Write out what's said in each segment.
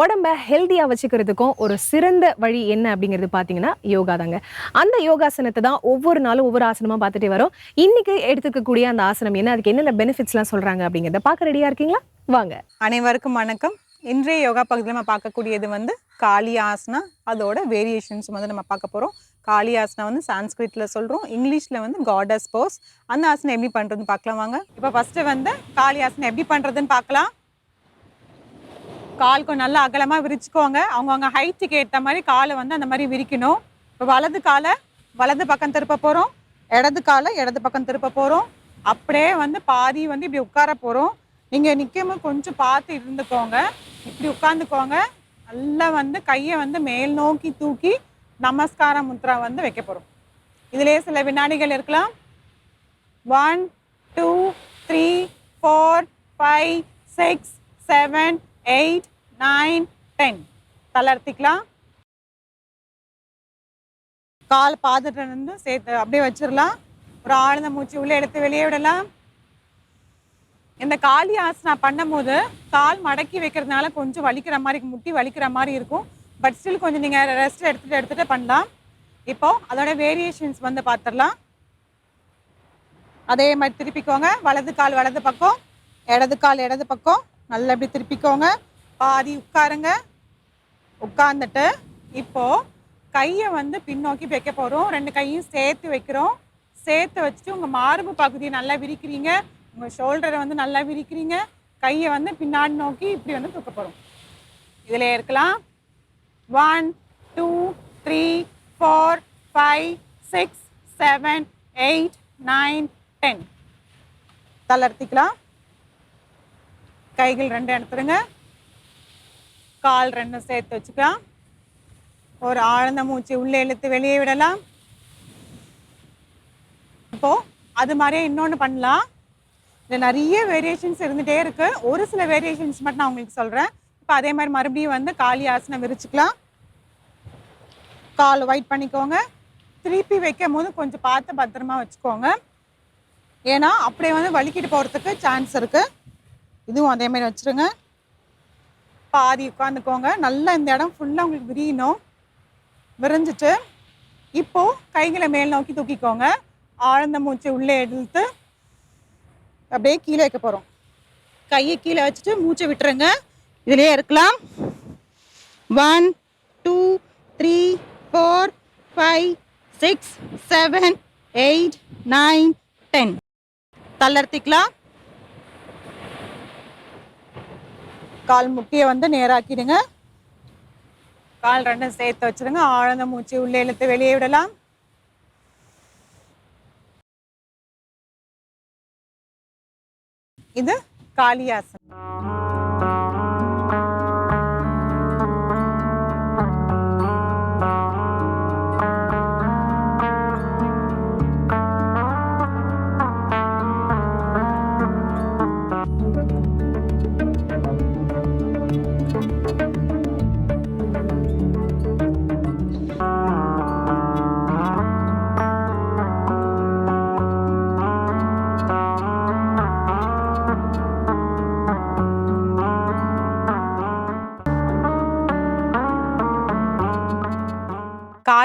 உடம்ப ஹெல்த்தியாக வச்சுக்கிறதுக்கும் ஒரு சிறந்த வழி என்ன அப்படிங்கிறது பார்த்தீங்கன்னா யோகா தாங்க. அந்த யோகாசனத்தை தான் ஒவ்வொரு நாளும் ஒவ்வொரு ஆசனமாக பார்த்துட்டே வரோம். இன்னைக்கு எடுத்துக்கக்கூடிய அந்த ஆசனம் என்ன? அதுக்கு என்னென்ன பெனிஃபிட்ஸ்லாம் சொல்கிறாங்க அப்படிங்கிறத பார்க்க ரெடியாக இருக்கீங்களா? வாங்க. அனைவருக்கும் வணக்கம். இன்றைய யோகா பகுதியில் நம்ம பார்க்கக்கூடியது வந்து காளி ஆசனா அதோட வேரியேஷன்ஸ் வந்து நம்ம பார்க்க போகிறோம் காளி ஆசனா வந்து சான்ஸ்கிரிட்டில் சொல்கிறோம் இங்கிலீஷில் வந்து காடஸ் போஸ் அந்த ஆசனம் எப்படி பண்ணுறதுன்னு பார்க்கலாம் வாங்க. இப்போ ஃபஸ்ட்டு வந்து காளி ஆசனம் எப்படி பண்ணுறதுன்னு பார்க்கலாம். கால் கொஞ்சம் நல்லா அகலமாக விரிச்சுக்கோங்க. அவங்கவுங்க ஹைட்டுக்கு ஏற்ற மாதிரி காலை வந்து அந்த மாதிரி விரிக்கணும். இப்போ வலது காலை வலது பக்கம் திருப்ப போகிறோம் இடது காலை இடது பக்கம் திருப்ப போகிறோம் அப்படியே வந்து பாதி வந்து இப்படி உட்கார போகிறோம் நீங்கள் நிற்கும் கொஞ்சம் பார்த்து இருந்துக்கோங்க. இப்படி உட்காந்துக்கோங்க. நல்லா வந்து கையை வந்து மேல் நோக்கி தூக்கி நமஸ்கார முத்ரா வந்து வைக்க போகிறோம் இதுலேயே சில வினாடிகள் இருக்கலாம். One two three four five six seven eight nine ten. தளர்த்திக்கலாம். கால் பாதத்துல இருந்து சேர்த்து அப்படியே வச்சிடலாம். ஒரு ஆழ்ந்த மூச்சு உள்ளே எடுத்து வெளியே விடலாம். இந்த காளி ஆசனா பண்ணும்போது கால் மடக்கி வைக்கிறதுனால கொஞ்சம் வலிக்கிற மாதிரி முட்டி வலிக்கிற மாதிரி இருக்கும். பட் ஸ்டில் கொஞ்சம் நீங்கள் ரெஸ்ட் எடுத்துட்டு எடுத்துகிட்டு பண்ணலாம். இப்போது அதோட வேரியேஷன்ஸ் வந்து பார்த்துடலாம். அதே மாதிரி திருப்பிக்கோங்க. வலது கால் வலது பக்கம். இடது கால் இடது பக்கம். நல்லா இப்படி திருப்பிக்கோங்க. பாதி உட்காருங்க. உட்கார்ந்துட்டு இப்போது கையை வந்து பின்னோக்கி வைக்க போகிறோம் ரெண்டு கையும் சேர்த்து வைக்கிறோம். சேர்த்து வச்சுட்டு உங்கள் மார்பு பகுதியை நல்லா விரிக்கிறீங்க. உங்கள் ஷோல்டரை வந்து நல்லா விரிக்கிறீங்க. கையை வந்து பின்னாடி நோக்கி இப்படி வந்து தூக்க போகிறோம் இதில் இருக்கலாம். One two three four five six seven eight nine ten தளர்த்திக்கலாம் கைகள் ரெண்டு எடுத்துருங்க. கால் ரெண்டும் சேர்த்து வச்சுக்கலாம். ஒரு ஆழ்ந்த மூச்சு உள்ளே இழுத்து வெளியே விடலாம். இப்போ அது மாதிரியே இன்னொன்று பண்ணலாம். இதில் நிறைய வேரியேஷன்ஸ் இருந்துகிட்டே இருக்கு. ஒரு சில வேரியேஷன்ஸ் மட்டும் நான் உங்களுக்கு சொல்கிறேன் இப்போ அதே மாதிரி மறுபடியும் வந்து காலி ஆசனம் விரிச்சுக்கலாம். கால் ஒயிட் பண்ணிக்கோங்க. திருப்பி வைக்கும் போது கொஞ்சம் பார்த்து பத்திரமா வச்சுக்கோங்க. ஏன்னா அப்படியே வந்து வலிக்கிட்டு போகிறதுக்கு சான்ஸ் இருக்குது இதுவும் அதே மாதிரி வச்சுருங்க. பாதி உட்காந்துக்கோங்க நல்லா இந்த இடம் ஃபுல்லாக உங்களுக்கு விரியணும். விரிஞ்சிட்டு இப்போது கைகளை மேல் நோக்கி தூக்கிக்கோங்க. ஆழ்ந்த மூச்சை உள்ளே இழுத்து அப்படியே கீழே வைக்க போகிறோம் கையை கீழே வச்சுட்டு மூச்சை விட்டுருங்க. இதுலேயே இருக்கலாம். One two three four five six seven eight nine ten தளர்த்திக்கலாம் கால் முட்டியை வந்து நேராக்கிடுங்க. கால் ரெண்டும் சேர்த்து வச்சிருங்க. ஆழ்ந்த மூச்சு உள்ளே இழுத்து வெளியே விடலாம். இது காளியாசனம்.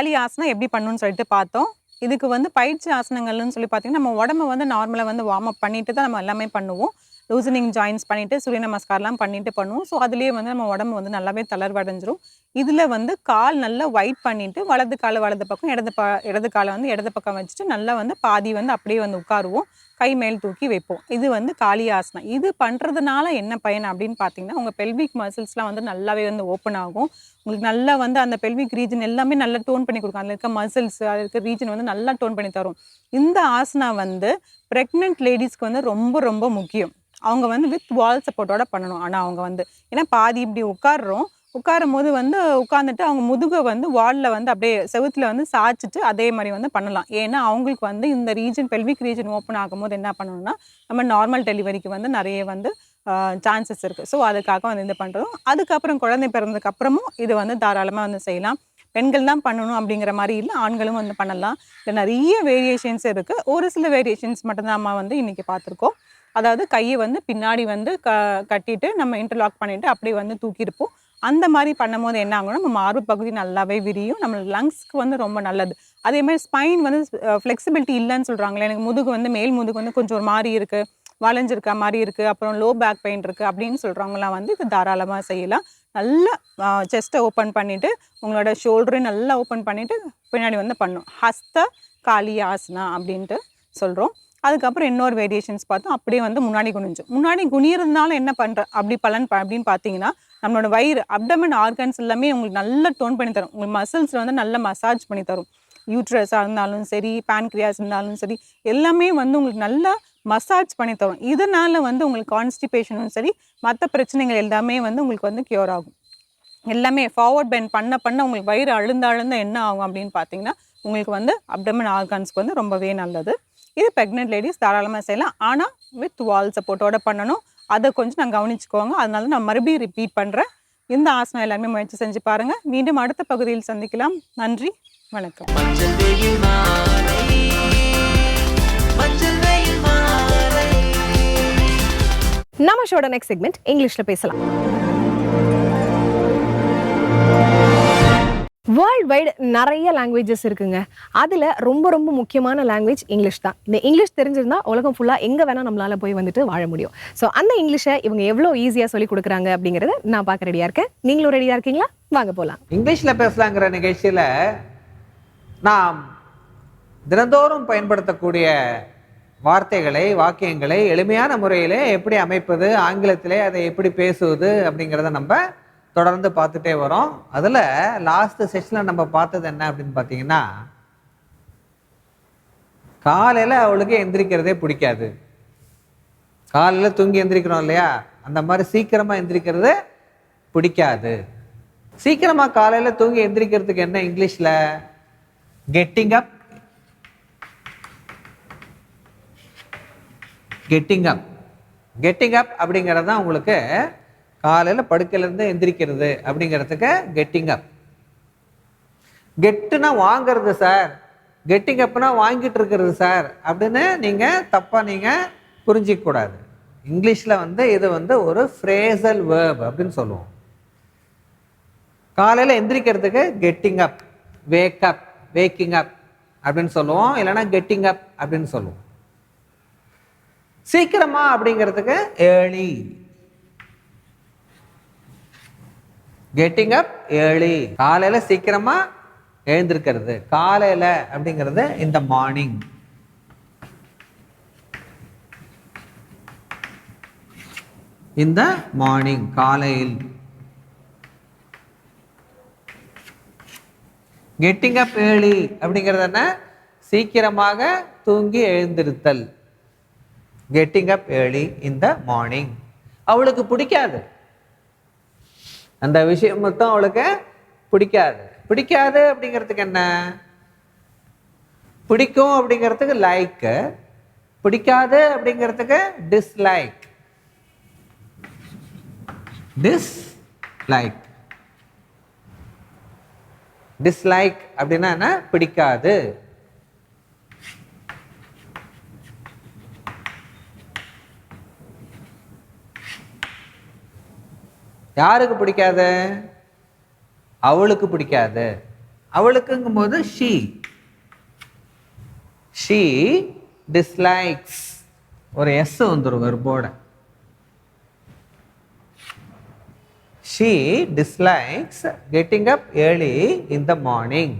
காளி ஆசனம் எப்படி பண்ணணும்னு சொல்லிட்டு பார்த்தோம். இதுக்கு வந்து பயிற்சி ஆசனங்கள்னு சொல்லி பார்த்தீங்கன்னா நம்ம உடம்ப வந்து நார்மலாக வந்து வார்ம் அப் பண்ணிட்டு தான் நம்ம எல்லாமே பண்ணுவோம். லூசனிங் ஜாயின்ஸ் பண்ணிட்டு சூரிய நமஸ்காரம்லாம் பண்ணிட்டு பண்ணுவோம். ஸோ அதுலேயே வந்து நம்ம உடம்பு வந்து நல்லாவே தளர்வடைஞ்சிரும். இதில் வந்து கால் நல்லா ஒயிட் பண்ணிவிட்டு வலது காலை வலது பக்கம் இடது ப இடது காலை வந்து இடது பக்கம் வச்சுட்டு நல்லா வந்து பாதி வந்து அப்படியே வந்து உட்காருவோம். கை மேல் தூக்கி வைப்போம். இது வந்து காளி ஆசனம் இது பண்ணுறதுனால என்ன பயன் அப்படின்னு பார்த்தீங்கன்னா உங்கள் பெல்விக் மசில்ஸ்லாம் வந்து நல்லாவே வந்து ஓப்பன் ஆகும். உங்களுக்கு நல்லா வந்து அந்த பெல்விக் ரீஜன் எல்லாமே நல்லா டோன் பண்ணி கொடுக்கும். அதில் இருக்க மசில்ஸ் அதில் இருக்க ரீஜன் வந்து நல்லா டோன் பண்ணி தரும். இந்த ஆசனா வந்து ப்ரெக்னென்ட் லேடிஸ்க்கு வந்து ரொம்ப ரொம்ப முக்கியம். அவங்க வந்து வித் வால் சப்போர்ட்டோட பண்ணணும். ஆனால் அவங்க வந்து ஏன்னா பாதி இப்படி உட்காடுறோம் உட்காரும் போது வந்து உட்காந்துட்டு அவங்க முதுகை வந்து வாலில் வந்து அப்படியே செவுத்தில் வந்து சாய்ச்சிட்டு அதே மாதிரி வந்து பண்ணலாம். ஏன்னா அவங்களுக்கு வந்து இந்த ரீஜன் பெல்விக் ரீஜன் ஓப்பன் ஆகும்போது என்ன பண்ணணும்னா நம்ம நார்மல் டெலிவரிக்கு வந்து நிறைய வந்து சான்சஸ் இருக்குது ஸோ அதுக்காக வந்து இது பண்ணுறோம் அதுக்கப்புறம் குழந்தை பிறந்ததுக்கு அப்புறமும் இது வந்து தாராளமாக வந்து செய்யலாம். பெண்கள் தான் பண்ணணும் அப்படிங்கிற மாதிரி இல்லை ஆண்களும் வந்து பண்ணலாம். இல்லை நிறைய வேரியேஷன்ஸ் இருக்குது ஒரு சில வேரியேஷன்ஸ் மட்டும்தான் நம்ம வந்து இன்றைக்கி பார்த்துருக்கோம். அதாவது கையை வந்து பின்னாடி வந்து க கட்டிட்டு நம்ம இன்டர்லாக் பண்ணிவிட்டு அப்படியே வந்து தூக்கியிருப்போம். அந்த மாதிரி பண்ணும்போது என்ன ஆகும்னா நம்ம மார்பு பகுதி நல்லாவே விரியும். நம்ம லங்ஸ்க்கு வந்து ரொம்ப நல்லது. அதே மாதிரி ஸ்பைன் வந்து ஃப்ளெக்சிபிலிட்டி இல்லைன்னு சொல்கிறாங்களே எனக்கு முதுகு வந்து மேல் முதுகு வந்து கொஞ்சம் ஒரு மாதிரி இருக்குது வளைஞ்சிருக்க மாதிரி இருக்குது அப்புறம் லோ பேக் பெயின் இருக்குது அப்படின்னு சொல்கிறவங்களாம் வந்து இது தாராளமாக செய்யலாம். நல்லா செஸ்ட்டை ஓப்பன் பண்ணிவிட்டு உங்களோட ஷோல்டரையும் நல்லா ஓப்பன் பண்ணிவிட்டு பின்னாடி வந்து பண்ணும். ஹஸ்த காளி ஆசனா அப்படின்ட்டு சொல்கிறோம் அதுக்கப்புறம் இன்னொரு வேரியேஷன்ஸ் பார்த்தோம். அப்படியே வந்து முன்னாடி குனிஞ்சு முன்னாடி குனியிருந்தாலும் என்ன பண்ணுற அப்படி பலன் அப்படின்னு பார்த்தீங்கன்னா நம்மளோட வயிறு அப்டமன் ஆர்கன்ஸ் எல்லாமே உங்களுக்கு நல்லா டோன் பண்ணி தரும். உங்களுக்கு மசில்ஸில் வந்து நல்ல மசாஜ் பண்ணி தரும். யூட்ரஸாக இருந்தாலும் சரி பேன்க்ரியாஸ் இருந்தாலும் சரி எல்லாமே வந்து உங்களுக்கு நல்லா மசாஜ் பண்ணி தரும். இதனால் வந்து உங்களுக்கு கான்ஸ்டிபேஷனும் சரி மற்ற பிரச்சனைகள் எல்லாமே வந்து உங்களுக்கு வந்து க்யூர் ஆகும். எல்லாமே ஃபார்வர்ட் பெண்ட் பண்ண பண்ண உங்களுக்கு வயிறு அழுந்த அழுந்த என்ன ஆகும் அப்படின்னு பார்த்தீங்கன்னா உங்களுக்கு வந்து அப்டமன் ஆர்கான்ஸ்க்கு வந்து ரொம்பவே நல்லது. இது ப்ரெக்னென்ட் லேடிஸ் தாராளமாக செய்யலாம். ஆனால் வித் வால் சப்போர்ட்டோட பண்ணணும். அதை கொஞ்சம் நான் கவனிச்சுக்கோங்க. அதனால நான் மறுபடியும் ரிப்பீட் பண்ணுறேன் இந்த ஆசனம் எல்லாருமே முயற்சி செஞ்சு பாருங்கள் மீண்டும் அடுத்த பகுதியில் சந்திக்கலாம். நன்றி. வணக்கம். நம்ம ஷோட நெக்ஸ்ட் செக்மெண்ட் இங்கிலீஷ்ல பேசலாம். வேர்ல்ட் வைடு நிறைய லாங்குவேஜஸ் இருக்குங்க. அதில் ரொம்ப ரொம்ப முக்கியமான லாங்குவேஜ் இங்கிலீஷ் தான். இந்த இங்கிலீஷ் தெரிஞ்சிருந்தால் உலகம் ஃபுல்லாக எங்கே வேணால் நம்மளால் போய் வந்துட்டு வாழ முடியும். ஸோ அந்த இங்கிலீஷை இவங்க எவ்வளோ ஈஸியாக சொல்லி கொடுக்குறாங்க அப்படிங்கிறத நான் பார்க்க ரெடியாக இருக்கேன். நீங்களும் ரெடியாக இருக்கீங்களா? வாங்க போகலாம் இங்கிலீஷில் பேசலாங்கிற நிகழ்ச்சியில் நாம் தினந்தோறும் பயன்படுத்தக்கூடிய வார்த்தைகளை வாக்கியங்களை எளிமையான முறையிலே எப்படி அமைப்பது ஆங்கிலத்திலே அதை எப்படி பேசுவது அப்படிங்கிறத நம்ம தொடர்ந்து பார்த்துட்டே வரோம். அதில் லாஸ்ட் செஷனில் நம்ம பார்த்தது என்ன அப்படின்னு பார்த்தீங்கன்னா காலையில் அவளுக்கு எந்திரிக்கிறதே பிடிக்காது. காலையில் தூங்கி எந்திரிக்கிறோம் இல்லையா? அந்த மாதிரி சீக்கிரமாக எந்திரிக்கிறது பிடிக்காது. சீக்கிரமாக காலையில் தூங்கி எந்திரிக்கிறதுக்கு என்ன இங்கிலீஷில்? Getting up getting up getting up அப்படிங்கிறது தான் உங்களுக்கு காலையில் படுக்கையிலேருந்து எந்திரிக்கிறது அப்படிங்கிறதுக்கு கெட்டிங் அப் கெட்டுனா வாங்கிறது சார் கெட்டிங் அப்னா வாங்கிட்டு இருக்கிறது சார் அப்படின்னு நீங்கள் தப்பாக நீங்கள் புரிஞ்சிக்கூடாது இங்கிலீஷில் வந்து இது வந்து ஒரு ஃப்ரேசல் வேர்ப் அப்படின்னு சொல்லுவோம். காலையில் எந்திரிக்கிறதுக்கு getting up wake up waking up அப்படின்னு சொல்லுவோம். இல்லைன்னா கெட்டிங் அப் அப்படின்னு சொல்லுவோம். சீக்கிரமா அப்படிங்கிறதுக்கு ஏர்லி கெட்டிங் அப் ஏர்லி காலையில் சீக்கிரமாக எழுந்திருக்கிறது. காலையில் அப்படிங்கிறது இந்த மார்னிங் இந்த மார்னிங் காலையில். கெட்டிங் அப் ஏர்லி அப்படிங்கிறது என்ன? சீக்கிரமாக தூங்கி எழுந்திருத்தல். கெட்டிங் அப் ஏர்லி இந்த மார்னிங் அவளுக்கு பிடிக்காது. அந்த விஷயம் மொத்தம் அவளுக்கு பிடிக்காது. பிடிக்காது அப்படிங்கிறதுக்கு என்ன? பிடிக்கும் அப்படிங்கிறதுக்கு லைக்கு பிடிக்காது அப்படிங்கிறதுக்கு டிஸ்லைக் டிஸ்லைக் டிஸ்லைக் அப்படின்னா என்ன? பிடிக்காது. யாருக்கு பிடிக்காத? அவளுக்கு பிடிக்காது. அவளுக்குங்கும் போது ஷீ ஷீ டிஸ்லைக்ஸ் ஒரு எஸ் வந்துடும் வெர்போட she dislikes getting up early in the morning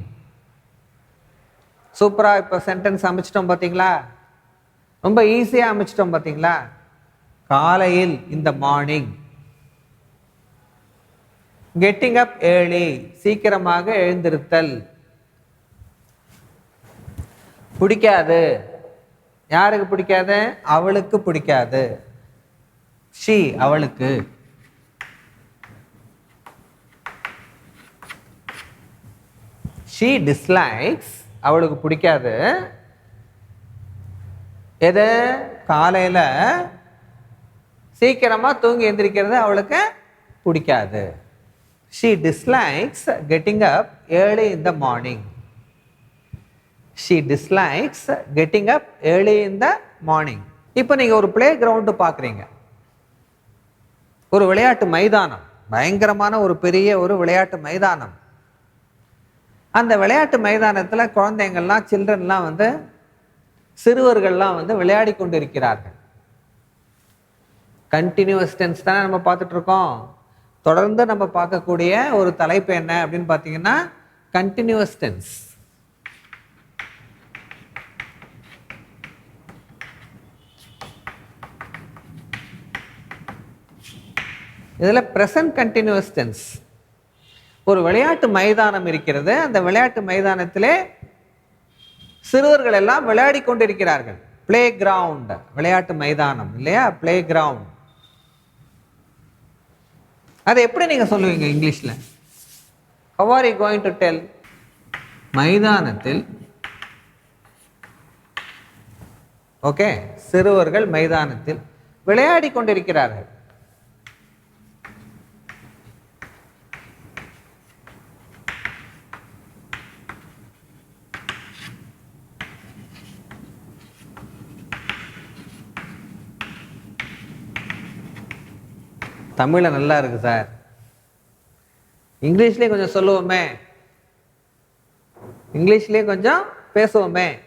சூப்பராக இப்போ சென்டென்ஸ் அமைச்சிட்டோம் பார்த்தீங்களா ரொம்ப ஈஸியாக அமைச்சிட்டோம் பார்த்தீங்களா காலையில் இந்த மார்னிங் கெட்டிங் அப் ஏழி சீக்கிரமாக எழுந்திருத்தல். பிடிக்காது. யாருக்கு பிடிக்காது? அவளுக்கு பிடிக்காது. ஷீ அவளுக்கு. ஷீ டிஸ்லைக்ஸ் அவளுக்கு பிடிக்காது. எது? காலையில் சீக்கிரமாக தூங்கி எந்திரிக்கிறது அவளுக்கு பிடிக்காது. She dislikes getting up early in the morning She dislikes getting up early in the morning இப்போ நீங்கள் ஒரு ப்ளே கிரவுண்டு பார்க்குறீங்க ஒரு விளையாட்டு மைதானம். பயங்கரமான ஒரு பெரிய ஒரு விளையாட்டு மைதானம். அந்த விளையாட்டு மைதானத்தில் குழந்தைங்கள்லாம் சில்ட்ரன்லாம் வந்து சிறுவர்கள்லாம் வந்து விளையாடி கொண்டு இருக்கிறார்கள் கண்டினியூஸ் டென்ஸ் தானே நம்ம பார்த்துட்டு இருக்கோம். தொடர்ந்து நம்ம பார்க்கக்கூடிய ஒரு தலைப்பு என்ன அப்படின்னு பார்த்தீங்கன்னா கண்டினியூஸ் டென்ஸ் இதில் ப்ரெசன்ட் கண்டினியூஸ் டென்ஸ் ஒரு விளையாட்டு மைதானம் இருக்கிறது. அந்த விளையாட்டு மைதானத்திலே சிறுவர்கள் எல்லாம் விளையாடி கொண்டிருக்கிறார்கள். பிளே கிரவுண்ட் விளையாட்டு மைதானம் இல்லையா? பிளே கிரவுண்ட் அதை எப்படி நீங்கள் சொல்லுவீங்க இங்கிலீஷில்? How are you going to tell மைதானத்தில். ஓகே சிறுவர்கள் மைதானத்தில் விளையாடி கொண்டிருக்கிறார்கள். தமிழில் நல்லா இருக்கு சார். இங்கிலீஷ்லேயே கொஞ்சம் சொல்லுவோமே. இங்கிலீஷ்லேயே கொஞ்சம் பேசுவோமே.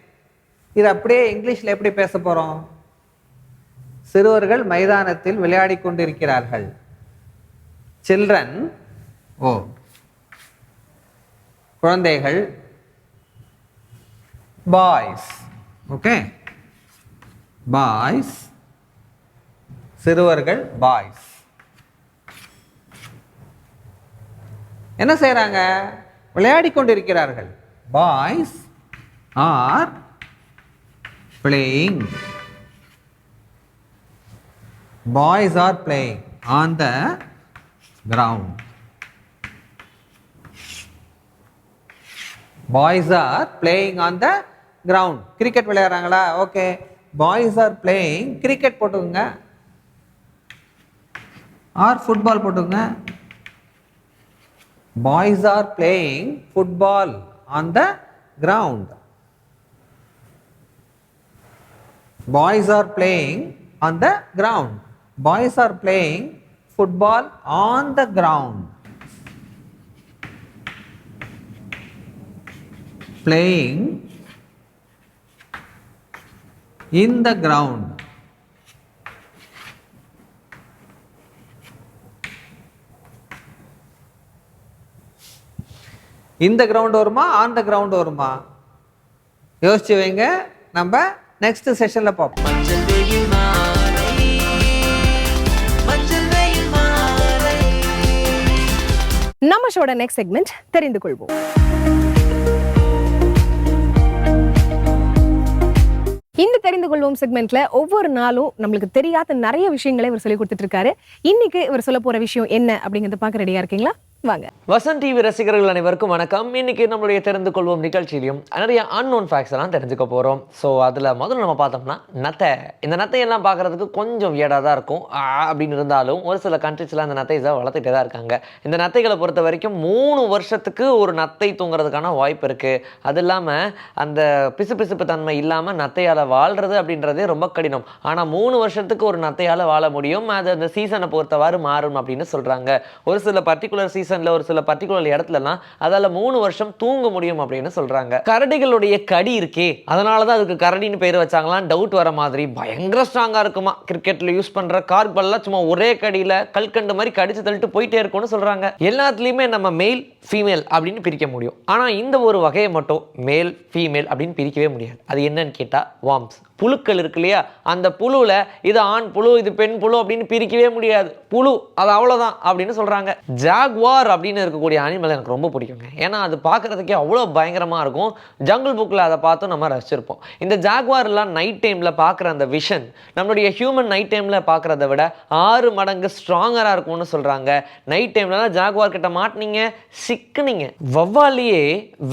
இது அப்படியே இங்கிலீஷில் எப்படி பேச போகிறோம் சிறுவர்கள் மைதானத்தில் விளையாடி கொண்டிருக்கிறார்கள். சில்ட்ரன் ஓ. குழந்தைகள் பாய்ஸ் ஓகே பாய்ஸ் சிறுவர்கள் பாய்ஸ் என்ன செய்கிறாங்க விளையாடி கொண்டிருக்கிறார்கள். Boys are playing boys are playing on the ground boys are playing on the ground cricket விளையாடுறாங்களா? Okay boys are playing cricket போட்டுக்கோங்க. ஆர் ஃபுட்பால் போட்டுக்கோங்க. Boys are playing football on the ground. Boys are playing on the ground. Boys are playing football on the ground. Playing in the ground இந்த ground வருமா? On the ground வருமா? யோசிச்சு வைங்க. நம்ம next செஷன்ல பார்ப்போம். நம்ம ஷோட next segment தெரிந்து கொள்வோம். இந்த தெரிந்து கொள்வோம் செக்மெண்ட்ல ஒவ்வொரு நாளும் நம்மளுக்கு தெரியாத நிறைய விஷயங்களை இவர் சொல்லி கொடுத்துட்டு இருக்காரு. இன்னைக்கு இவர் சொல்ல போற விஷயம் என்ன அப்படிங்கறத பார்க்க ரெடியா இருக்கீங்களா? வாங்க. வசந்த் டிவி ரசிகர்கள் அனைவருக்கும் வணக்கம். இன்னைக்கு நம்மளுடைய தெரிந்து கொள்வோம் நிகழ்ச்சியிலையும் நிறைய அன்னோன் ஃபேக்ஸ் எல்லாம் தெரிஞ்சுக்க போகிறோம் ஸோ அதில் முதல்ல நம்ம பார்த்தோம்னா நத்தை. இந்த நத்தையெல்லாம் பார்க்குறதுக்கு கொஞ்சம் வியடாக தான் இருக்கும். அப்படின்னு இருந்தாலும் ஒரு சில கண்ட்ரிஸ்லாம் அந்த நத்தைஸை வளர்த்துட்டே தான் இருக்காங்க. இந்த நத்தைகளை பொறுத்த வரைக்கும் மூணு வருஷத்துக்கு ஒரு நத்தை தூங்குறதுக்கான வாய்ப்பு இருக்குது அது இல்லாமல் அந்த பிசு பிசுப்பு தன்மை இல்லாமல் நத்தையால் வாழ்கிறது அப்படின்றதே ரொம்ப கடினம். ஆனால் மூணு வருஷத்துக்கு ஒரு நத்தையால் வாழ முடியும். அது அந்த சீசனை பொறுத்தவாறு மாறும் அப்படின்னு சொல்கிறாங்க ஒரு சில பர்டிகுலர் சீசன் சீசனில் ஒரு சில பர்டிகுலர் இடத்துலலாம் அதால் மூணு வருஷம் தூங்க முடியும் அப்படின்னு சொல்கிறாங்க கரடிகளுடைய கடி இருக்கே அதனால தான் அதுக்கு கரடின்னு பேர் வச்சாங்களாம் டவுட் வர மாதிரி பயங்கர ஸ்ட்ராங்காக இருக்குமா. கிரிக்கெட்டில் யூஸ் பண்ணுற கார்க் பால்லாம் சும்மா ஒரே கடியில் கல்கண்டு மாதிரி கடிச்சு தள்ளிட்டு போயிட்டே இருக்கும்னு சொல்கிறாங்க எல்லாத்துலேயுமே நம்ம மேல் ஃபீமேல் அப்படின்னு பிரிக்க முடியும். ஆனால் இந்த ஒரு வகையை மட்டும் மேல் ஃபீமேல் அப்படின்னு பிரிக்கவே முடியாது. அது என்னன்னு கேட்டால் வார்ம்ஸ் புழுக்கள் இருக்கு இல்லையா? அந்த புழுவில் இது ஆண் புழு இது பெண் புழு அப்படின்னு பிரிக்கவே முடியாது. புழு அது அவ்வளோதான் அப்படின்னு சொல்கிறாங்க ஜாக்வார் ஜாக்வார் அப்படின்னு இருக்கக்கூடிய அனிமல் எனக்கு ரொம்ப பிடிக்குங்க. ஏன்னா அது பார்க்குறதுக்கே அவ்வளோ பயங்கரமாக இருக்கும். ஜங்கிள் புக்கில் அதை பார்த்தும் நம்ம ரசிச்சிருப்போம். இந்த ஜாக்வார்லாம் நைட் டைமில் பார்க்குற அந்த விஷன் நம்மளுடைய ஹியூமன் நைட் டைமில் பார்க்குறத விட ஆறு மடங்கு ஸ்ட்ராங்கராக இருக்கும்னு சொல்கிறாங்க நைட் டைம்லலாம் ஜாக்வார் கிட்ட மாட்டினீங்க சிக்குனீங்க. வவ்வாலையே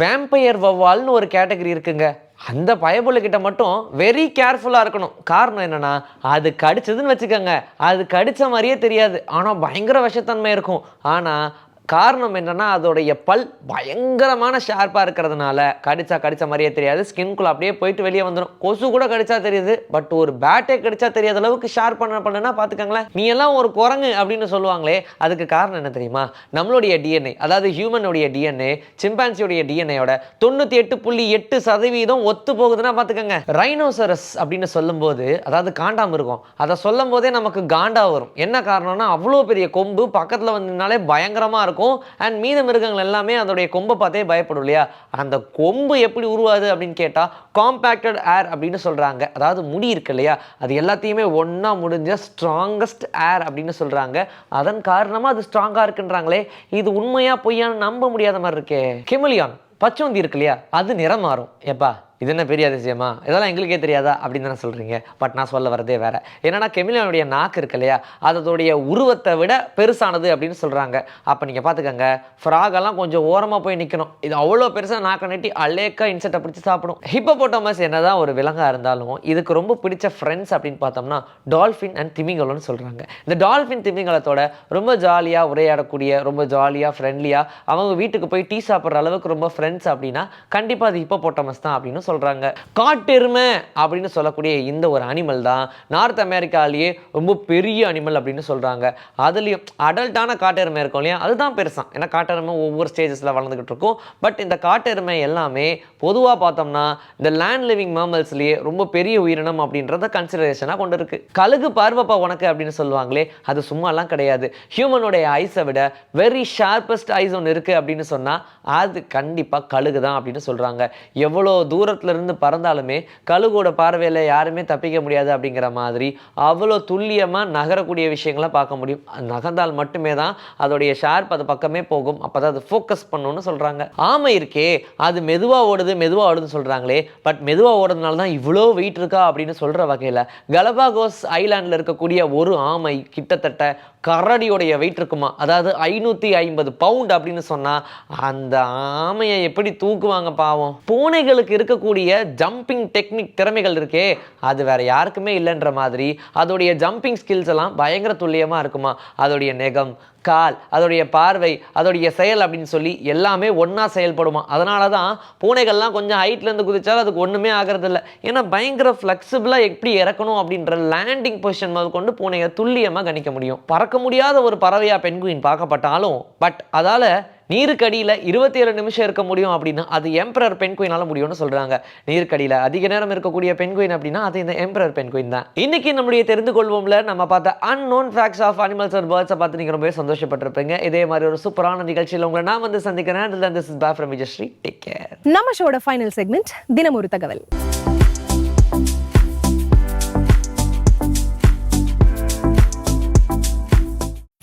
வேம்பையர் வவ்வால்னு ஒரு கேட்டகரி இருக்குங்க. அந்த பயபுள்ளுக்கிட்ட மட்டும் வெரி கேர்ஃபுல்லாக இருக்கணும். காரணம் என்னென்னா அது கடிச்சதுன்னு வச்சுக்கோங்க. அது கடித்த மாதிரியே தெரியாது. ஆனால் பயங்கர விஷத்தன்மை இருக்கும். ஆனால் காரணம் என்னன்னா அதோடைய பல் பயங்கரமான ஷார்ப்பாக இருக்கிறதுனால கடிச்சா கடிச்ச மாதிரியே தெரியாது. ஸ்கின்குள்ளே அப்படியே போயிட்டு வெளியே வந்துடும் கொசு கூட கடிச்சா தெரியுது. பட் ஒரு பேட்டே கடிச்சா தெரியாத அளவுக்கு ஷார்ப் பண்ண பண்ணனா பார்த்துக்கங்களேன் நீ எல்லாம் ஒரு குரங்கு அப்படின்னு சொல்லுவாங்களே அதுக்கு காரணம் என்ன தெரியுமா? நம்மளுடைய டிஎன்ஏ அதாவது ஹியூமனுடைய டிஎன்ஏ சிம்பான்சியோடைய டிஎன்ஏயோட தொண்ணூற்றி எட்டு புள்ளி எட்டு சதவீதம் ஒத்து போகுதுன்னா பார்த்துக்கங்க ரைனோசரஸ் அப்படின்னு சொல்லும்போது அதாவது காண்டாமிருகம் அதை சொல்லும் போதே நமக்கு காண்டா வரும். என்ன காரணம்னா அவ்வளோ பெரிய கொம்பு பக்கத்தில் வந்ததுனாலே பயங்கரமாக இருக்கும். அண்ட் மீத மிருகங்கள் எல்லாமே அதோடைய கொம்பை பார்த்தே பயப்படும் இல்லையா? அந்த கொம்பு எப்படி உருவாது அப்படின்னு கேட்டால் காம்பேக்டட் ஏர் அப்படின்னு சொல்கிறாங்க அதாவது முடி இருக்கு இல்லையா? அது எல்லாத்தையுமே ஒன்றா முடிஞ்ச ஸ்ட்ராங்கஸ்ட் ஏர் அப்படின்னு சொல்கிறாங்க அதன் காரணமாக அது ஸ்ட்ராங்காக இருக்குன்றாங்களே. இது உண்மையாக பொய்யான்னு நம்ப முடியாத மாதிரி இருக்கே. கெமிலியான் பச்சோந்தி இருக்கு இல்லையா? அது நிறம் மாறும் எப்பா இது என்ன பெரிய அதிசயமா? இதெல்லாம் எங்களுக்கே தெரியாதா? அப்படின்னு தானே சொல்கிறீங்க பட் நான் சொல்ல வரதே வேறு. என்னன்னா கெமிலியானுடைய நாக்கு இருக்கு இல்லையா? அதோடைய உருவத்தை விட பெருசானது அப்படின்னு சொல்கிறாங்க அப்போ நீங்கள் பார்த்துக்கங்க ஃப்ராகெல்லாம் கொஞ்சம் ஓரமாக போய் நிற்கணும் இது அவ்வளோ பெருசாக நாக்கை நட்டி அலேக்கா இன்செட்டை பிடிச்சி சாப்பிடும். ஹிப்போபோட்டமஸ் என்னதான் ஒரு விலங்காக இருந்தாலும் இதுக்கு ரொம்ப பிடிச்ச ஃப்ரெண்ட்ஸ் அப்படின்னு பார்த்தோம்னா டால்ஃபின் அண்ட் திமிங்கலம்னு சொல்கிறாங்க இந்த டால்ஃபின் திமிங்கலத்தோட ரொம்ப ஜாலியாக உரையாடக்கூடிய ரொம்ப ஜாலியாக ஃப்ரெண்ட்லியாக அவங்க வீட்டுக்கு போய் டீ சாப்பிட்ற அளவுக்கு ரொம்ப ஃப்ரெண்ட்ஸ் அப்படின்னா கண்டிப்பாக அது ஹிப்போபோட்டமஸ் தான் அப்படின்னு சொல்கிறாங்க காட்டெருமை அப்படின்னு சொல்லக்கூடிய இந்த ஒரு அனிமல் தான் நார்த் அமெரிக்காலேயே ரொம்ப பெரிய அனிமல் அப்படின்னு சொல்கிறாங்க அதுலேயும் அடல்ட்டான காட்டெருமை இருக்கும் இல்லையா? அதுதான் பெருசாக ஏன்னா காட்டெருமை ஒவ்வொரு ஸ்டேஜஸில் வளர்ந்துக்கிட்டு இருக்கும். பட் இந்த காட்டெருமை எல்லாமே பொதுவாக பார்த்தோம்னா இந்த லேண்ட் லிவிங் மேமல்ஸ்லேயே ரொம்ப பெரிய உயிரினம் அப்படின்றத கன்சிடரேஷனாக கொண்டு இருக்கு. கழுகு பார்வப்பா உனக்கு அப்படின்னு சொல்லுவாங்களே அது சும்மாலாம் கிடையாது. ஹியூமனுடைய ஐஸை விட வெரி ஷார்பஸ்ட் ஐஸ் ஒன்று இருக்குது அப்படின்னு சொன்னால் அது கண்டிப்பாக கழுகு தான் அப்படின்னு சொல்கிறாங்க எவ்வளோ தூரம் இருந்து பறந்தாலுமே கழுகோட பார்வையில் யாருமே தப்பிக்க முடியாது அப்படிங்கிற மாதிரி அவ்வளோ துல்லியமாக நகரக்கூடிய விஷயங்களை பார்க்க முடியும். நகர்ந்தால் மட்டுமே தான் அதோடைய ஷார்ப் அது பக்கமே போகும். அப்போ தான் அது ஃபோக்கஸ் பண்ணணும்னு சொல்கிறாங்க ஆமை இருக்கே அது மெதுவாக ஓடுது மெதுவாக ஓடுதுன்னு சொல்கிறாங்களே பட் மெதுவாக ஓடுறதுனால தான் இவ்வளோ வெயிட் இருக்கா அப்படின்னு சொல்கிற வகையில் கலபாகோஸ் ஐலாண்டில் இருக்கக்கூடிய ஒரு ஆமை கிட்டத்தட்ட கரடியோடைய வெயிட் இருக்குமா? அதாவது ஐநூற்றி ஐம்பது பவுண்ட் அப்படின்னு சொன்னால் அந்த ஆமையை எப்படி தூக்குவாங்க பாவம்? பூனைகளுக்கு இருக்க இருக்கக்கூடிய ஜம்பிங் டெக்னிக் திறமைகள் இருக்கே அது வேற யாருக்குமே இல்லைன்ற மாதிரி அதோடைய ஜம்பிங் ஸ்கில்ஸ் எல்லாம் பயங்கர துல்லியமாக இருக்குமா? அதோடைய நெகம் கால் அதோடைய பார்வை அதோடைய செயல் அப்படின்னு சொல்லி எல்லாமே ஒன்றா செயல்படுமா? அதனால தான் பூனைகள்லாம் கொஞ்சம் ஹைட்லேருந்து குதிச்சாலும் அதுக்கு ஒன்றுமே ஆகிறதில்ல. ஏன்னா பயங்கர ஃப்ளெக்சிபிளாக எப்படி இறக்கணும் அப்படின்ற லேண்டிங் பொசிஷன் முதல் கொண்டு பூனையை துல்லியமாக கணிக்க முடியும். பறக்க முடியாத ஒரு பறவையாக பெண்குயின் பார்க்கப்பட்டாலும் பட் அதால் நீருக்கடியில் இருபத்தி ஏழு நிமிஷம் இருக்க முடியும் அப்படின்னா அது எம்பரர் பெண்குயினால முடியும்னு சொல்றாங்க. நீருக்கடியில் அதிக நேரம் இருக்கக்கூடிய பெண்குயின் அப்படின்னா அது இந்த எம்பரர் பெண்குயின் தான். இன்னைக்கு நம்முடைய தெரிந்து கொள்வோம்ல நம்ம பார்த்த unknown facts of animals and பேர்ட்ஸை பார்த்து நீங்க ரொம்பவே சந்தோஷப்பட்டிருப்பீங்க. இதே மாதிரி ஒரு சூப்பரான நிகழ்ச்சியில் உங்களை நான் வந்து சந்திக்கிறேன். திஸ் இஸ் பா விஜயஸ்ரீ டேக் கேர் நம்ம ஷோட ஃபைனல் செக்மெண்ட் தினம் ஒரு தகவல்.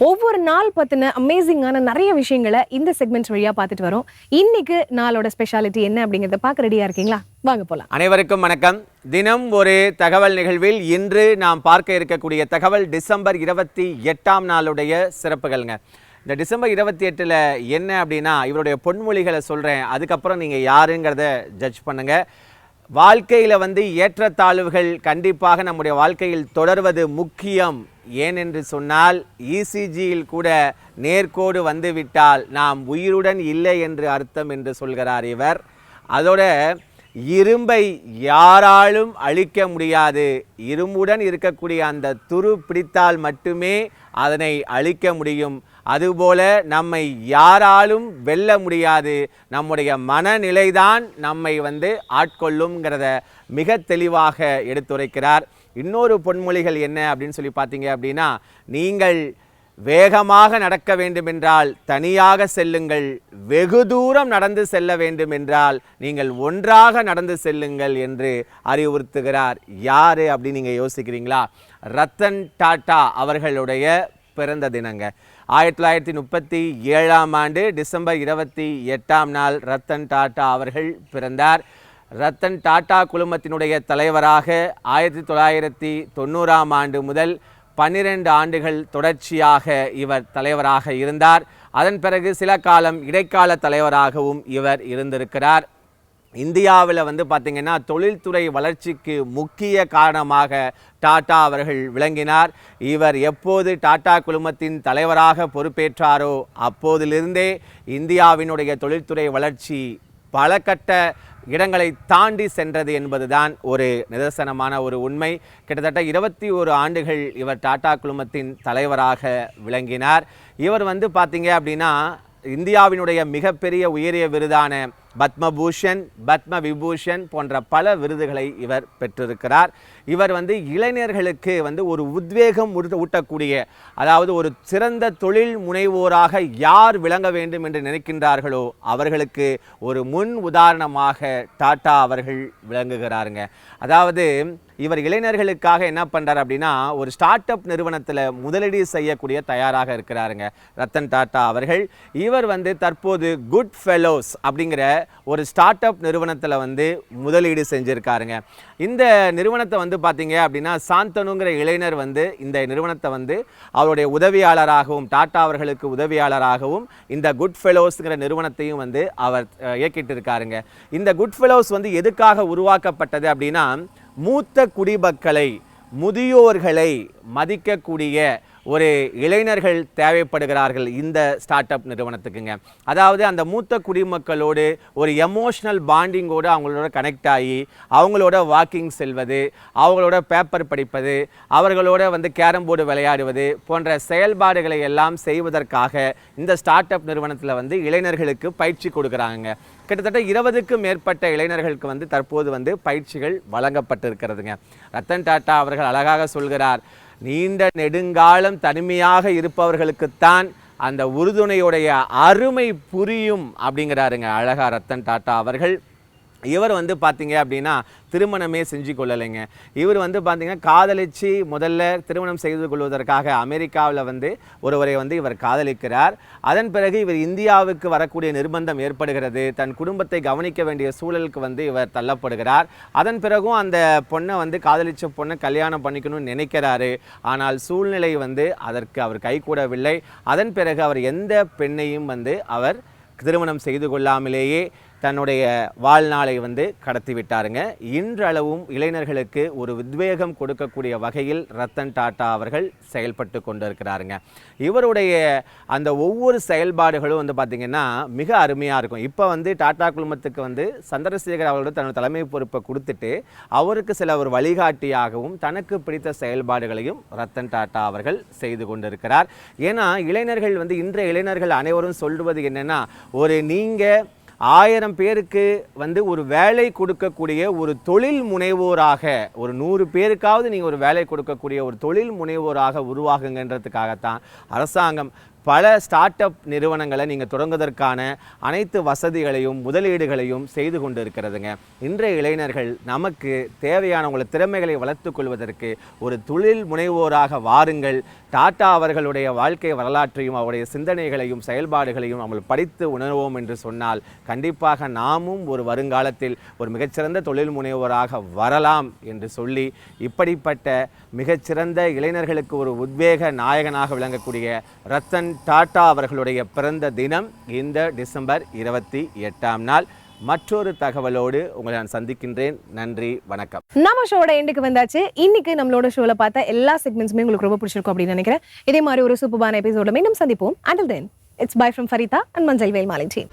ஒவ்வொரு நாள் பார்த்தின அமேசிங்கான நிறைய விஷயங்களை இந்த செக்மெண்ட் வழியாக பார்த்துட்டு வரோம். இன்னைக்கு நாளோட ஸ்பெஷாலிட்டி என்ன அப்படிங்கிறத பார்க்க ரெடியாக இருக்கீங்களா? வாங்க போகலாம் அனைவருக்கும் வணக்கம். தினம் ஒரு தகவல் நிகழ்வில் இன்று நாம் பார்க்க இருக்கக்கூடிய தகவல் டிசம்பர் இருபத்தி எட்டாம் நாளுடைய சிறப்புகள்ங்க. இந்த டிசம்பர் இருபத்தி எட்டில் என்ன அப்படின்னா இவருடைய பொன்மொழிகளை சொல்கிறேன் அதுக்கப்புறம் நீங்கள் யாருங்கிறத ஜட்ஜ் பண்ணுங்கள் வாழ்க்கையில் வந்து ஏற்றத்தாழ்வுகள் கண்டிப்பாக நம்முடைய வாழ்க்கையில் தொடர்வது முக்கியம். ஏனென்று சொன்னால் இசிஜியில் கூட நேர்கோடு வந்துவிட்டால் நாம் உயிருடன் இல்லை என்று அர்த்தம் என்று சொல்கிறார் இவர். அதோட இரும்பை யாராலும் அழிக்க முடியாது. இரும்புடன் இருக்கக்கூடிய அந்த துரு பிடித்தால் மட்டுமே அதனை அழிக்க முடியும். அதுபோல நம்மை யாராலும் வெல்ல முடியாது. நம்முடைய மனநிலைதான் நம்மை வந்து ஆட்கொள்ளுங்கிறத மிக தெளிவாக எடுத்துரைக்கிறார். இன்னொரு பொன்மொழிகள் என்ன அப்படின்னு சொல்லி பார்த்தீங்க அப்படின்னா நீங்கள் வேகமாக நடக்க வேண்டுமென்றால் தனியாக செல்லுங்கள் வெகு தூரம் நடந்து செல்ல வேண்டுமென்றால் நீங்கள் ஒன்றாக நடந்து செல்லுங்கள் என்று அறிவுறுத்துகிறார். யாரு அப்படின்னு நீங்கள் யோசிக்கிறீங்களா? ரத்தன் டாட்டா அவர்களுடைய பிறந்த தினங்க. ஆயிரத்தி தொள்ளாயிரத்தி முப்பத்தி ஏழாம் ஆண்டு டிசம்பர் இருபத்தி எட்டாம் நாள் ரத்தன் டாட்டா அவர்கள் பிறந்தார். ரத்தன் டாட்டா குழுமத்தினுடைய தலைவராக ஆயிரத்தி தொள்ளாயிரத்தி தொண்ணூறாம் ஆண்டு முதல் பன்னிரண்டு ஆண்டுகள் தொடர்ச்சியாக இவர் தலைவராக இருந்தார். அதன் பிறகு சில காலம் இடைக்கால தலைவராகவும் இவர் இருந்திருக்கிறார். இந்தியாவில் வந்து பார்த்திங்கன்னா தொழில்துறை வளர்ச்சிக்கு முக்கிய காரணமாக டாடா அவர்கள் விளங்கினார். இவர் எப்போது டாடா குழுமத்தின் தலைவராக பொறுப்பேற்றாரோ அப்போதிலிருந்தே இந்தியாவினுடைய தொழில்துறை வளர்ச்சி பல கட்ட இடங்களை தாண்டி சென்றது என்பதுதான் ஒரு நிதர்சனமான ஒரு உண்மை. கிட்டத்தட்ட இருபத்தி ஒரு ஆண்டுகள் இவர் டாடா குழுமத்தின் தலைவராக விளங்கினார். இவர் வந்து பார்த்தீங்க அப்படின்னா இந்தியாவினுடைய மிகப்பெரிய உயரிய விருதான பத்மபூஷன் பத்ம விபூஷன் போன்ற பல விருதுகளை இவர் பெற்றிருக்கிறார். இவர் வந்து இளைஞர்களுக்கு வந்து ஒரு உத்வேகம் ஊட்டக்கூடிய அதாவது ஒரு சிறந்த தொழில் முனைவோராக யார் விளங்க வேண்டும் என்று நினைக்கின்றார்களோ அவர்களுக்கு ஒரு முன் உதாரணமாக டாட்டா அவர்கள் விளங்குகிறாருங்க. அதாவது இவர் இளைஞர்களுக்காக என்ன பண்ணுறார் அப்படின்னா ஒரு ஸ்டார்ட் அப் நிறுவனத்தில் முதலீடு செய்யக்கூடிய தயாராக இருக்கிறாருங்க. ரத்தன் டாட்டா அவர்கள். இவர் வந்து தற்போது குட் ஃபெலோஸ் அப்படிங்கிற ஒரு ஸ்டார்ட் அப் நிறுவனத்தில் வந்து முதலீடு செஞ்சுருக்காருங்க. இந்த நிறுவனத்தை வந்து பார்த்தீங்க அப்படின்னா சாந்தனுங்கிற இளைஞர் வந்து இந்த நிறுவனத்தை வந்து அவருடைய உதவியாளராகவும் டாட்டா அவர்களுக்கு உதவியாளராகவும் இந்த குட் ஃபெலோஸ்ங்கிற நிறுவனத்தையும் வந்து அவர் இயக்கிட்டு இருக்காருங்க. இந்த குட் ஃபெலோஸ் வந்து எதுக்காக உருவாக்கப்பட்டது அப்படின்னா மூத்த குடிமக்களை முதியோர்களை மதிக்கக்கூடிய ஒரு இளைஞர்கள் தேவைப்படுகிறார்கள் இந்த ஸ்டார்ட் அப் நிறுவனத்துக்குங்க. அதாவது அந்த மூத்த குடிமக்களோடு ஒரு எமோஷ்னல் பாண்டிங்கோடு அவங்களோட கனெக்ட் ஆகி அவங்களோட வாக்கிங் செல்வது அவங்களோட பேப்பர் படிப்பது அவர்களோட வந்து கேரம் போர்டு விளையாடுவது போன்ற செயல்பாடுகளை எல்லாம் செய்வதற்காக இந்த ஸ்டார்ட் அப் நிறுவனத்தில் வந்து இளைஞர்களுக்கு பயிற்சி கொடுக்குறாங்க கிட்டத்தட்ட இருபதுக்கும் மேற்பட்ட இளைஞர்களுக்கு வந்து தற்போது வந்து பயிற்சிகள் வழங்கப்பட்டிருக்கிறதுங்க. ரத்தன் டாட்டா அவர்கள் அழகாக சொல்கிறார் நீண்ட நெடுங்காலம் தனிமையாக இருப்பவர்களுக்குத்தான் அந்த உறுதுணையுடைய அருமை புரியும் அப்படிங்கிறாருங்க அழகா ரத்தன் டாட்டா அவர்கள். இவர் வந்து பார்த்தீங்க அப்படின்னா திருமணமே செஞ்சு கொள்ளலைங்க. இவர் வந்து பார்த்தீங்கன்னா காதலிச்சு முதல்ல திருமணம் செய்து கொள்வதற்காக அமெரிக்காவில் வந்து ஒருவரை வந்து இவர் காதலிக்கிறார். அதன் பிறகு இவர் இந்தியாவுக்கு வரக்கூடிய நிர்பந்தம் ஏற்படுகிறது. தன் குடும்பத்தை கவனிக்க வேண்டிய சூழலுக்கு வந்து இவர் தள்ளப்படுகிறார். அதன் பிறகும் அந்த பொண்ணை வந்து காதலிச்ச பொண்ணை கல்யாணம் பண்ணிக்கணும்னு நினைக்கிறாரு. ஆனால் சூழ்நிலை வந்து அதற்கு அவர் கைகூடவில்லை அதன் பிறகு அவர் எந்த பெண்ணையும் வந்து அவர் திருமணம் செய்து கொள்ளாமலேயே தன்னுடைய வாழ்நாளை வந்து கடத்தி விட்டாருங்க. இன்றளவும் இளைஞர்களுக்கு ஒரு உத்வேகம் கொடுக்கக்கூடிய வகையில் ரத்தன் டாட்டா அவர்கள் செயல்பட்டு கொண்டிருக்கிறாருங்க. இவருடைய அந்த ஒவ்வொரு செயல்பாடுகளும் வந்து பார்த்திங்கன்னா மிக அருமையாக இருக்கும். இப்போ வந்து டாடா குழுமத்துக்கு வந்து சந்திரசேகர் அவர்களோட தன்னுடைய தலைமை பொறுப்பை கொடுத்துட்டு அவருக்கு சில ஒரு வழிகாட்டியாகவும் தனக்கு பிடித்த செயல்பாடுகளையும் ரத்தன் டாட்டா அவர்கள் செய்து கொண்டிருக்கிறார். ஏன்னா இளைஞர்கள் வந்து இன்றைய இளைஞர்கள் அனைவரும் சொல்வது என்னென்னா ஒரு நீங்கள் ஆயிரம் பேருக்கு வந்து ஒரு வேலை கொடுக்கக்கூடிய ஒரு தொழில் முனைவோராக ஒரு நூறு பேருக்காவது நீங்கள் ஒரு வேலை கொடுக்கக்கூடிய ஒரு தொழில் முனைவோராக உருவாகுங்கன்றதுக்காகத்தான் அரசாங்கம் பல ஸ்டார்ட் அப் நிறுவனங்களை நீங்கள் தொடங்குவதற்கான அனைத்து வசதிகளையும் முதலீடுகளையும் செய்து கொண்டு இருக்கிறதுங்க இன்றைய இளைஞர்கள் நமக்கு தேவையான உங்கள் திறமைகளை வளர்த்து கொள்வதற்கு ஒரு தொழில் முனைவோராக வாருங்கள். டாட்டா அவர்களுடைய வாழ்க்கை வரலாற்றையும் அவருடைய சிந்தனைகளையும் செயல்பாடுகளையும் நம்ம படித்து உணர்வோம் என்று சொன்னால் கண்டிப்பாக நாமும் ஒரு வருங்காலத்தில் ஒரு மிகச்சிறந்த தொழில் முனைவோராக வரலாம் என்று சொல்லி இப்படிப்பட்ட மிகச்சிறந்த இளைஞர்களுக்கு ஒரு உத்வேக நாயகனாக விளங்கக்கூடிய ரத்தன் டாட்டா அவர்களுடைய பிறந்த தினம் இந்த டிசம்பர் இருபத்தி எட்டாம் நாள். மற்றொரு தகவலோடு உங்களை நான் சந்திக்கின்றேன். நன்றி வணக்கம். நம்ம ஷோட எண்டுக்கு வந்தாச்சு. இன்னைக்கு நம்மளோட ஷோல பார்த்த எல்லா செக்மெண்ட்ஸுமே உங்களுக்கு ரொம்ப பிடிச்சிருக்கும் அப்படின்னு நினைக்கிறேன். இதே மாதிரி ஒரு சூப்பரான எபிசோட மீண்டும் சந்திப்போம். Until then it's bye from Farida and மஞ்சள் வேல் மாலை டீம்